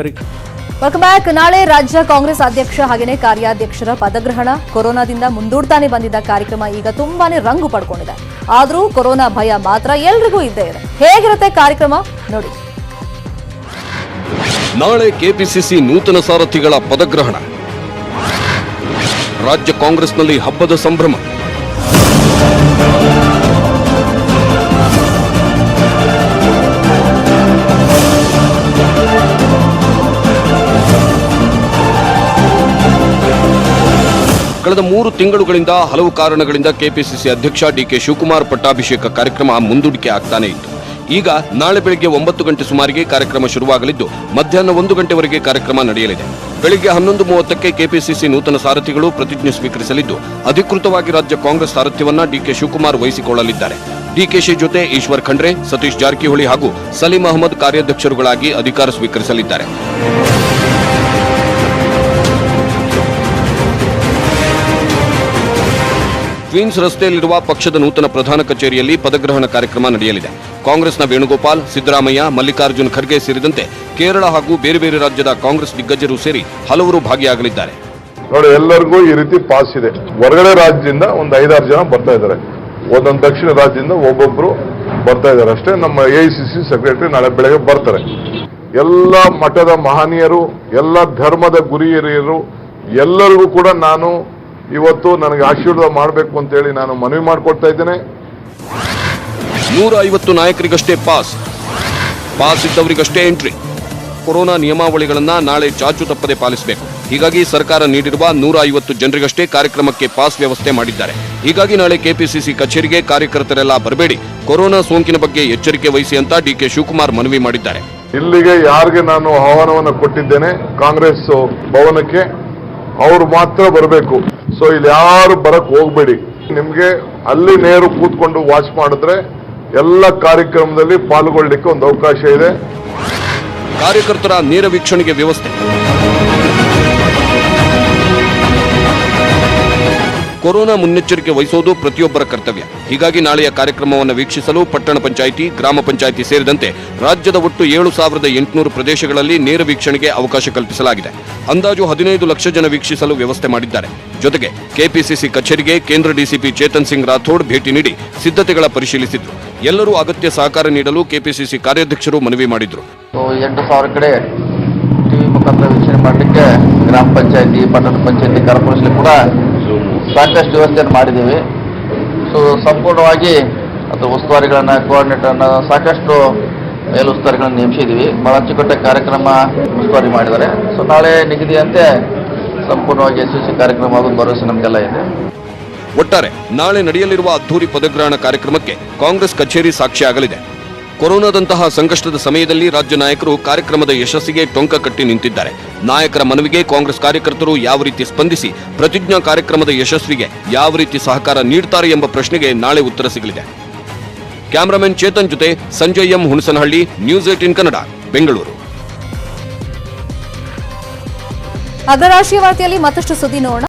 ಪರೀಕ್ಷೆ welcome back ನಾಳೆ ರಾಜ್ಯ ಕಾಂಗ್ರೆಸ್ ಅಧ್ಯಕ್ಷ ಹಾಗೆಯೇ ಕಾರ್ಯಾಧ್ಯಕ್ಷರ ಪದಗ್ರಹಣ. ಕೊರೋನಾದಿಂದ ಮುಂದೂಡ್ತಾನೆ ಬಂದಿದ್ದ ಕಾರ್ಯಕ್ರಮ ಈಗ ತುಂಬಾನೇ ರಂಗು ಪಡ್ಕೊಂಡಿದೆ. ಆದರೂ ಕೊರೋನಾ ಭಯ ಮಾತ್ರ ಎಲ್ರಿಗೂ ಇದ್ದೇ ಇದೆ. ಹೇಗಿರುತ್ತೆ ಕಾರ್ಯಕ್ರಮ? ನೋಡಿ. ನಾಳೆ ಕೆಪಿಸಿಸಿ ನೂತನ ಸಾರಥಿಗಳ ಪದಗ್ರಹಣ. ರಾಜ್ಯ ಕಾಂಗ್ರೆಸ್ನಲ್ಲಿ ಹಬ್ಬದ ಸಂಭ್ರಮ. ಕಳೆದ ಮೂರು ತಿಂಗಳುಗಳಿಂದ ಹಲವು ಕಾರಣಗಳಿಂದ ಕೆಪಿಸಿಸಿ ಅಧ್ಯಕ್ಷ ಡಿಕೆ ಶಿವಕುಮಾರ್ ಪಟ್ಟಾಭಿಷೇಕ ಕಾರ್ಯಕ್ರಮ ಮುಂದೂಡಿಕೆ ಆಗ್ತಾನೆ ಇತ್ತು. ಈಗ ನಾಳೆ ಬೆಳಗ್ಗೆ ಒಂಬತ್ತು ಗಂಟೆ ಸುಮಾರಿಗೆ ಕಾರ್ಯಕ್ರಮ ಶುರುವಾಗಲಿದ್ದು, ಮಧ್ಯಾಹ್ನ ಒಂದು ಗಂಟೆವರೆಗೆ ಕಾರ್ಯಕ್ರಮ ನಡೆಯಲಿದೆ. ಬೆಳಗ್ಗೆ ಹನ್ನೊಂದು ಮೂವತ್ತಕ್ಕೆ ಕೆಪಿಸಿಸಿ ನೂತನ ಸಾರಥಿಗಳು ಪ್ರತಿಜ್ಞೆ ಸ್ವೀಕರಿಸಲಿದ್ದು, ಅಧಿಕೃತವಾಗಿ ರಾಜ್ಯ ಕಾಂಗ್ರೆಸ್ ಸಾರಥ್ಯವನ್ನ ಡಿಕೆ ಶಿವಕುಮಾರ್ ವಹಿಸಿಕೊಳ್ಳಲಿದ್ದಾರೆ. ಡಿಕೆಶಿ ಜೊತೆ ಈಶ್ವರ್ ಖಂಡ್ರೆ, ಸತೀಶ್ ಜಾರಕಿಹೊಳಿ ಹಾಗೂ ಸಲೀಂ ಅಹಮದ್ ಕಾರ್ಯಾಧ್ಯಕ್ಷರುಗಳಾಗಿ ಅಧಿಕಾರ ಸ್ವೀಕರಿಸಲಿದ್ದಾರೆ. ಕ್ವೀನ್ಸ್ ರಸ್ತೆಯಲ್ಲಿರುವ ಪಕ್ಷದ ನೂತನ ಪ್ರಧಾನ ಕಚೇರಿಯಲ್ಲಿ ಪದಗ್ರಹಣ ಕಾರ್ಯಕ್ರಮ ನಡೆಯಲಿದೆ. ಕಾಂಗ್ರೆಸ್ನ ವೇಣುಗೋಪಾಲ್, ಸಿದ್ದರಾಮಯ್ಯ, ಮಲ್ಲಿಕಾರ್ಜುನ್ ಖರ್ಗೆ ಸೇರಿದಂತೆ ಕೇರಳ ಹಾಗೂ ಬೇರೆ ಬೇರೆ ರಾಜ್ಯದ ಕಾಂಗ್ರೆಸ್ ದಿಗ್ಗಜರು ಸೇರಿ ಹಲವರು ಭಾಗಿಯಾಗಲಿದ್ದಾರೆ. ನೋಡಿ, ಎಲ್ಲರಿಗೂ ಈ ರೀತಿ ಪಾಸ್ ಇದೆ. ಹೊರಗಡೆ ರಾಜ್ಯದಿಂದ ಒಂದು ಐದಾರು ಜನ ಬರ್ತಾ ಇದ್ದಾರೆ. ಒಂದೊಂದು ದಕ್ಷಿಣ ರಾಜ್ಯದಿಂದ ಒಬ್ಬೊಬ್ರು ಬರ್ತಾ ಇದ್ದಾರೆ. ಅಷ್ಟೇ ನಮ್ಮ ಎ ಸಿ ಸಿ ಸೆಕ್ರೆಟರಿ ನಾಳೆ ಬೆಳಗ್ಗೆ ಬರ್ತಾರೆ. ಎಲ್ಲ ಮಠದ ಮಹನೀಯರು, ಎಲ್ಲ ಧರ್ಮದ ಗುರಿ ಹಿರಿಯರು ಎಲ್ಲರಿಗೂ ಕೂಡ ನಾನು ಇವತ್ತು ನನಗೆ ಆಶೀರ್ವಾದ ಮಾಡಬೇಕು ಅಂತೇಳಿ ನಾನು ಮನವಿ ಮಾಡಿಕೊಡ್ತಾ ಇದ್ದೇನೆ. ನೂರ ಐವತ್ತು ನಾಯಕರಿಗಷ್ಟೇ ಪಾಸ್. ಪಾಸ್ ಇದ್ದವರಿಗಷ್ಟೇ ಎಂಟ್ರಿ. ಕೊರೋನಾ ನಿಯಮಾವಳಿಗಳನ್ನು ನಾಳೆ ಚಾಚು ತಪ್ಪದೆ ಪಾಲಿಸಬೇಕು. ಹೀಗಾಗಿ ಸರ್ಕಾರ ನೀಡಿರುವ ನೂರ ಐವತ್ತು ಜನರಿಗಷ್ಟೇ ಕಾರ್ಯಕ್ರಮಕ್ಕೆ ಪಾಸ್ ವ್ಯವಸ್ಥೆ ಮಾಡಿದ್ದಾರೆ. ಹೀಗಾಗಿ ನಾಳೆ ಕೆಪಿಸಿಸಿ ಕಚೇರಿಗೆ ಕಾರ್ಯಕರ್ತರೆಲ್ಲ ಬರಬೇಡಿ. ಕೊರೋನಾ ಸೋಂಕಿನ ಬಗ್ಗೆ ಎಚ್ಚರಿಕೆ ವಹಿಸಿ ಅಂತ ಡಿಕೆ ಶಿವಕುಮಾರ್ ಮನವಿ ಮಾಡಿದ್ದಾರೆ. ಇಲ್ಲಿಗೆ ಯಾರಿಗೆ ನಾನು ಆಹ್ವಾನವನ್ನು ಕೊಟ್ಟಿದ್ದೇನೆ ಕಾಂಗ್ರೆಸ್ ಭವನಕ್ಕೆ. ಅವರು ಮಾತ್ರ ಬರಬೇಕು. ಸೊ ಇಲ್ಲಿ ಯಾರು ಬರಕ್ ಹೋಗ್ಬೇಡಿ. ನಿಮ್ಗೆ ಅಲ್ಲಿ ನೇರು ಕೂತ್ಕೊಂಡು ವಾಚ್ ಮಾಡಿದ್ರೆ ಎಲ್ಲ ಕಾರ್ಯಕ್ರಮದಲ್ಲಿ ಪಾಲ್ಗೊಳ್ಳಿಕ್ಕೆ ಒಂದು ಅವಕಾಶ ಇದೆ. ಕಾರ್ಯಕರ್ತರ ನೇರ ವೀಕ್ಷಣೆಗೆ ವ್ಯವಸ್ಥೆ. ಕೊರೋನಾ ಮುನ್ನೆಚ್ಚರಿಕೆ ವಹಿಸೋದು ಪ್ರತಿಯೊಬ್ಬರ ಕರ್ತವ್ಯ. ಹೀಗಾಗಿ ನಾಳೆಯ ಕಾರ್ಯಕ್ರಮವನ್ನು ವೀಕ್ಷಿಸಲು ಪಟ್ಟಣ ಪಂಚಾಯಿತಿ, ಗ್ರಾಮ ಪಂಚಾಯಿತಿ ಸೇರಿದಂತೆ ರಾಜ್ಯದ ಒಟ್ಟು ಏಳು ಸಾವಿರದ ಎಂಟುನೂರು ಪ್ರದೇಶಗಳಲ್ಲಿ ನೇರ ವೀಕ್ಷಣೆಗೆ ಅವಕಾಶ ಕಲ್ಪಿಸಲಾಗಿದೆ. ಅಂದಾಜು ಹದಿನೈದು ಲಕ್ಷ ಜನ ವೀಕ್ಷಿಸಲು ವ್ಯವಸ್ಥೆ ಮಾಡಿದ್ದಾರೆ. ಜೊತೆಗೆ ಕೆಪಿಸಿಸಿ ಕಚೇರಿಗೆ ಕೇಂದ್ರ ಡಿಸಿಪಿ ಚೇತನ್ ಸಿಂಗ್ ರಾಥೋಡ್ ಭೇಟಿ ನೀಡಿ ಸಿದ್ಧತೆಗಳ ಪರಿಶೀಲಿಸಿದ್ರು. ಎಲ್ಲರೂ ಅಗತ್ಯ ಸಹಕಾರ ನೀಡಲು ಕೆಪಿಸಿಸಿ ಕಾರ್ಯಾಧ್ಯಕ್ಷರು ಮನವಿ ಮಾಡಿದ್ರು. ವೀಕ್ಷಣೆ ಮಾಡಲಿಕ್ಕೆ ಗ್ರಾಮ ಪಂಚಾಯಿತಿ, ಪಟ್ಟಣ ಪಂಚಾಯಿತಿ ಕಾರ್ಪೊರೇಷನ್ ಕೂಡ ಸಾಕಷ್ಟು ವ್ಯವಸ್ಥೆಯನ್ನು ಮಾಡಿದ್ದೀವಿ. ಸೊ ಸಂಪೂರ್ಣವಾಗಿ ಅಥವಾ ಉಸ್ತುವಾರಿಗಳನ್ನು ಕೋಆರ್ಡಿನೇಟರ್ನ ಸಾಕಷ್ಟು ಮೇಲುಸ್ತುವಾರಿಗಳನ್ನು ನೇಮಿಸಿದ್ದೀವಿ. ಭಾಳ ಅಚ್ಚುಕಟ್ಟಾಗಿ ಕಾರ್ಯಕ್ರಮ ಉಸ್ತುವಾರಿ ಮಾಡಿದ್ದಾರೆ. ಸೊ ನಾಳೆ ನಿಗದಿಯಂತೆ ಸಂಪೂರ್ಣವಾಗಿ ಯಶಸ್ವಿ ಕಾರ್ಯಕ್ರಮ ಆಗೋದು ಭರವಸೆ ನಮಗೆಲ್ಲ ಇದೆ. ಒಟ್ಟಾರೆ, ನಾಳೆ ನಡೆಯಲಿರುವ ಅದ್ದೂರಿ ಪದಗ್ರಹಣ ಕಾರ್ಯಕ್ರಮಕ್ಕೆ ಕಾಂಗ್ರೆಸ್ ಕಚೇರಿ ಸಾಕ್ಷಿಯಾಗಲಿದೆ ಕೊರೋನಾದಂತಹ ಸಂಕಷ್ಟದ ಸಮಯದಲ್ಲಿ ರಾಜ್ಯ ನಾಯಕರು ಕಾರ್ಯಕ್ರಮದ ಯಶಸ್ಸಿಗೆ ಟೊಂಕ ಕಟ್ಟಿ ನಿಂತಿದ್ದಾರೆ. ನಾಯಕರ ಮನವಿಗೆ ಕಾಂಗ್ರೆಸ್ ಕಾರ್ಯಕರ್ತರು ಯಾವ ರೀತಿ ಸ್ಪಂದಿಸಿ, ಪ್ರತಿಜ್ಞಾ ಕಾರ್ಯಕ್ರಮದ ಯಶಸ್ವಿಗೆ ಯಾವ ರೀತಿ ಸಹಕಾರ ನೀಡುತ್ತಾರೆ ಎಂಬ ಪ್ರಶ್ನೆಗೆ ನಾಳೆ ಉತ್ತರ ಸಿಗಲಿದೆ. ಕ್ಯಾಮರಾಮನ್ ಚೇತನ್ ಜೊತೆ Sanjay M Hunasanahalli, news eighteen Kannada, Bengaluru. ಅಗ್ರರಾಷ್ಟ್ರೀಯ ವಾರ್ತೆಯಲ್ಲಿ ಮತ್ತಷ್ಟು ಸುದ್ದಿ ನೋಡೋಣ.